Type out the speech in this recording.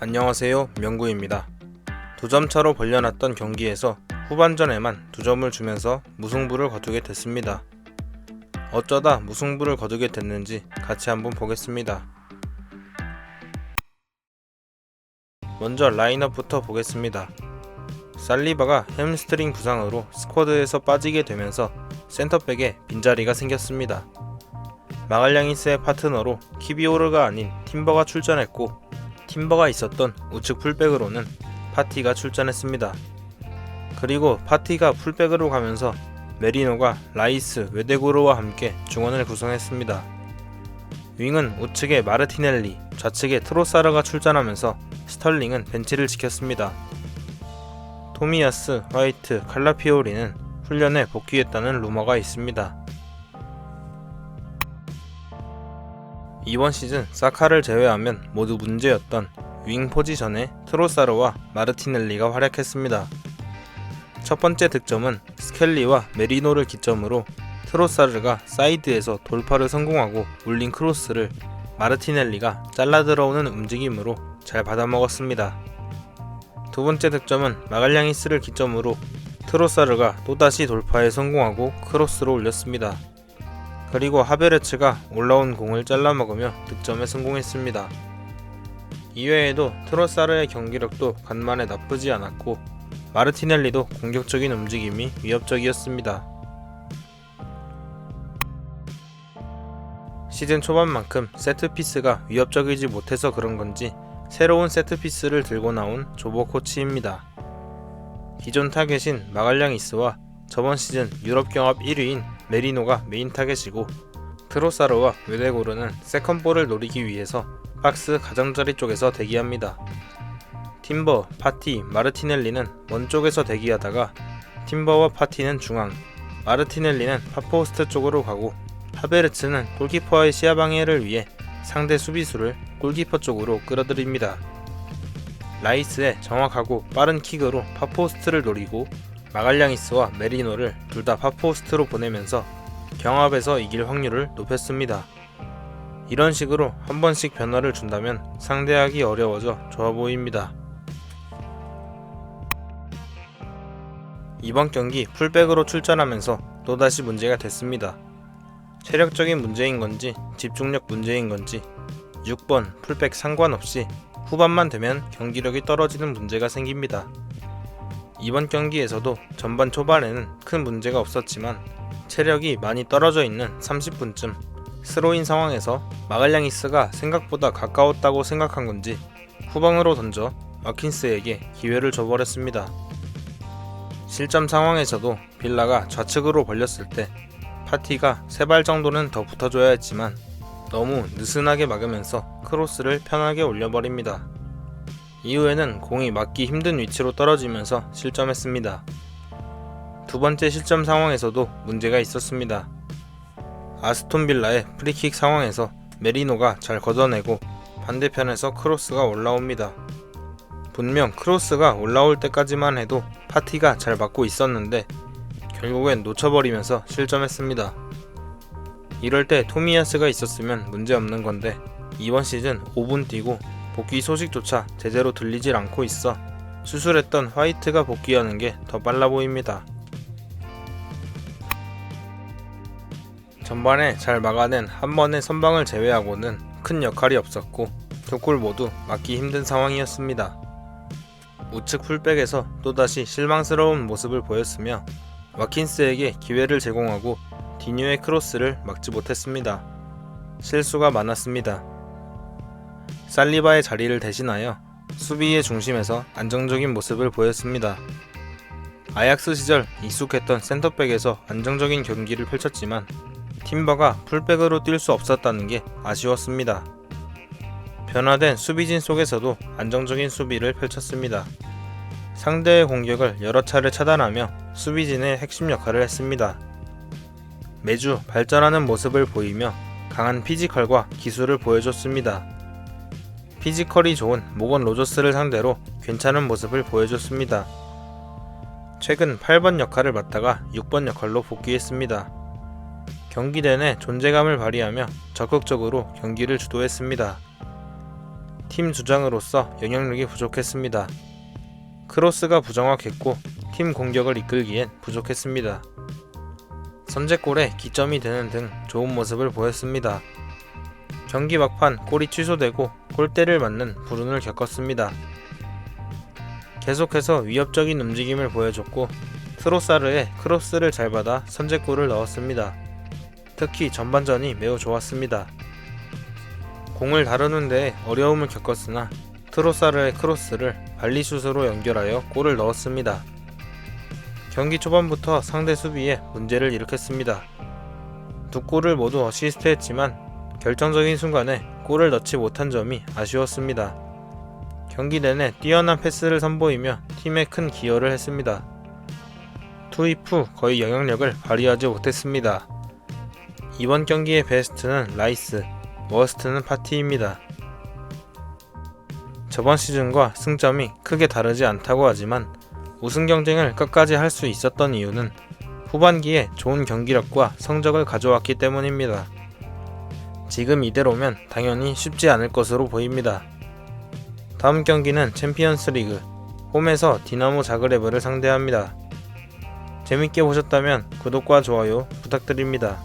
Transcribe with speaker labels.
Speaker 1: 안녕하세요. 명구입니다. 두 점 차로 벌려놨던 경기에서 후반전에만 두 점을 주면서 무승부를 거두게 됐습니다. 어쩌다 무승부를 거두게 됐는지 같이 한번 보겠습니다. 먼저 라인업부터 보겠습니다. 살리바가 햄스트링 부상으로 스쿼드에서 빠지게 되면서 센터백에 빈자리가 생겼습니다. 마갈량이스의 파트너로 키비오르가 아닌 팀버가 출전했고 팀버가 있었던 우측 풀백으로는 파티가 출전했습니다. 그리고 파티가 풀백으로 가면서 메리노가 라이스, 외대구로와 함께 중원을 구성했습니다. 윙은 우측에 마르티넬리, 좌측에 트로사르가 출전하면서 스털링은 벤치를 지켰습니다. 토미야스, 화이트, 칼라피오리는 훈련에 복귀했다는 루머가 있습니다. 이번 시즌 사카를 제외하면 모두 문제였던 윙 포지션에 트로사르와 마르티넬리가 활약했습니다. 첫 번째 득점은 스켈리와 메리노를 기점으로 트로사르가 사이드에서 돌파를 성공하고 울린 크로스를 마르티넬리가 잘라 들어오는 움직임으로 잘 받아먹었습니다. 두 번째 득점은 마갈량이스를 기점으로 트로사르가 또다시 돌파에 성공하고 크로스로 올렸습니다. 그리고 하베르츠가 올라온 공을 잘라먹으며 득점에 성공했습니다. 이외에도 트로사르의 경기력도 간만에 나쁘지 않았고 마르티넬리도 공격적인 움직임이 위협적이었습니다. 시즌 초반만큼 세트피스가 위협적이지 못해서 그런 건지 새로운 세트피스를 들고 나온 조보 코치입니다. 기존 타겟인 마갈량이스와 저번 시즌 유럽 경합 1위인 메리노가 메인 타겟이고 트로사르와 외대고르는 세컨볼을 노리기 위해서 박스 가장자리 쪽에서 대기합니다. 팀버, 파티, 마르티넬리는 먼 쪽에서 대기하다가 팀버와 파티는 중앙, 마르티넬리는 파포스트 쪽으로 가고 하베르츠는 골키퍼의 시야 방해를 위해 상대 수비수를 골키퍼 쪽으로 끌어들입니다. 라이스의 정확하고 빠른 킥으로 파포스트를 노리고 마갈량이스와 메리노를 둘 다 파포스트로 보내면서 경합에서 이길 확률을 높였습니다. 이런 식으로 한 번씩 변화를 준다면 상대하기 어려워져 좋아 보입니다. 이번 경기 풀백으로 출전하면서 또다시 문제가 됐습니다. 체력적인 문제인 건지 집중력 문제인 건지 6번 풀백 상관없이 후반만 되면 경기력이 떨어지는 문제가 생깁니다. 이번 경기에서도 전반 초반에는 큰 문제가 없었지만 체력이 많이 떨어져 있는 30분쯤 스로인 상황에서 마갈량이스가 생각보다 가까웠다고 생각한 건지 후방으로 던져 마킨스에게 기회를 줘버렸습니다. 실점 상황에서도 빌라가 좌측으로 벌렸을 때 파티가 세 발 정도는 더 붙어줘야 했지만 너무 느슨하게 막으면서 크로스를 편하게 올려버립니다. 이후에는 공이 맞기 힘든 위치로 떨어지면서 실점했습니다. 두 번째 실점 상황에서도 문제가 있었습니다. 아스톤 빌라의 프리킥 상황에서 메리노가 잘 걷어내고 반대편에서 크로스가 올라옵니다. 분명 크로스가 올라올 때까지만 해도 파티가 잘 막고 있었는데 결국엔 놓쳐버리면서 실점했습니다. 이럴 때 토미야스가 있었으면 문제없는 건데 이번 시즌 5분 뛰고 복귀 소식조차 제대로 들리질 않고 있어 수술했던 화이트가 복귀하는 게 더 빨라 보입니다. 전반에 잘 막아낸 한 번의 선방을 제외하고는 큰 역할이 없었고 두 골 모두 막기 힘든 상황이었습니다. 우측 풀백에서 또다시 실망스러운 모습을 보였으며 와킨스에게 기회를 제공하고 디뉴의 크로스를 막지 못했습니다. 실수가 많았습니다. 살리바의 자리를 대신하여 수비의 중심에서 안정적인 모습을 보였습니다. 아약스 시절 익숙했던 센터백에서 안정적인 경기를 펼쳤지만 팀버가 풀백으로 뛸 수 없었다는 게 아쉬웠습니다. 변화된 수비진 속에서도 안정적인 수비를 펼쳤습니다. 상대의 공격을 여러 차례 차단하며 수비진의 핵심 역할을 했습니다. 매주 발전하는 모습을 보이며 강한 피지컬과 기술을 보여줬습니다. 피지컬이 좋은 모건 로저스를 상대로 괜찮은 모습을 보여줬습니다. 최근 8번 역할을 맡다가 6번 역할로 복귀했습니다. 경기 내내 존재감을 발휘하며 적극적으로 경기를 주도했습니다. 팀 주장으로서 영향력이 부족했습니다. 크로스가 부정확했고 팀 공격을 이끌기엔 부족했습니다. 선제골에 기점이 되는 등 좋은 모습을 보였습니다. 경기 막판 골이 취소되고 골대를 맞는 불운을 겪었습니다. 계속해서 위협적인 움직임을 보여줬고 트로사르의 크로스를 잘 받아 선제골을 넣었습니다. 특히 전반전이 매우 좋았습니다. 공을 다루는 데 어려움을 겪었으나 트로사르의 크로스를 발리슛으로 연결하여 골을 넣었습니다. 경기 초반부터 상대 수비에 문제를 일으켰습니다. 두 골을 모두 어시스트했지만 결정적인 순간에 골을 넣지 못한 점이 아쉬웠습니다. 경기 내내 뛰어난 패스를 선보이며 팀에 큰 기여를 했습니다. 투입 후 거의 영향력을 발휘하지 못했습니다. 이번 경기의 베스트는 라이스, 워스트는 파티입니다. 저번 시즌과 승점이 크게 다르지 않다고 하지만 우승 경쟁을 끝까지 할 수 있었던 이유는 후반기에 좋은 경기력과 성적을 가져왔기 때문입니다. 지금 이대로면 당연히 쉽지 않을 것으로 보입니다. 다음 경기는 챔피언스 리그 홈에서 디나모 자그레브를 상대합니다. 재밌게 보셨다면 구독과 좋아요 부탁드립니다.